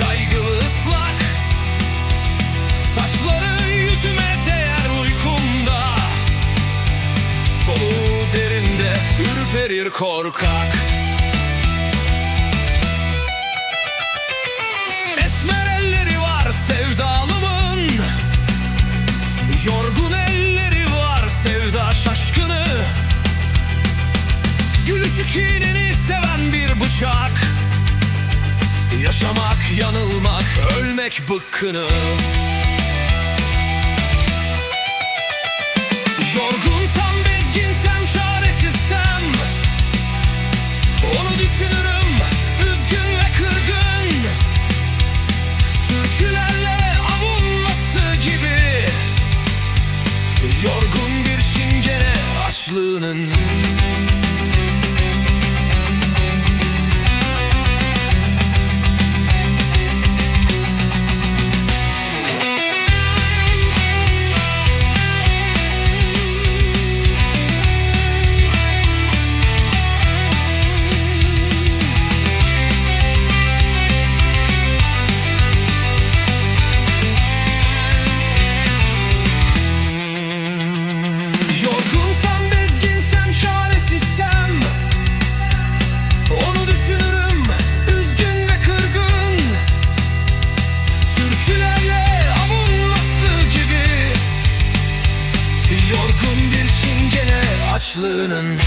kaygılı ıslak. Saçları yüzüme değer uykumda Soluğu derinde ürperir korkak. Esmer elleri var sevdalımın. Yorgun elleri var sevda şaşkını. Gülüşü kinini seven bir bıçak Yaşamak, yanılmak, ölmek bıkkını. Yorgunsam, bezginsem, çaresizsem Onu düşünürüm, üzgün ve kırgın. Türkülerle avunması gibi Yorgun bir çingene açlığının. başlığının